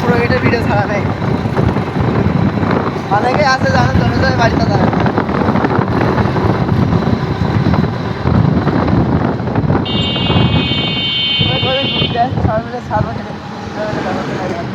পুরো এটা ভিডিও ছাড়া নেই। অনেকে আছে জানো জনজন বাড়িতে জানেন Kendinize sağlık. Böyle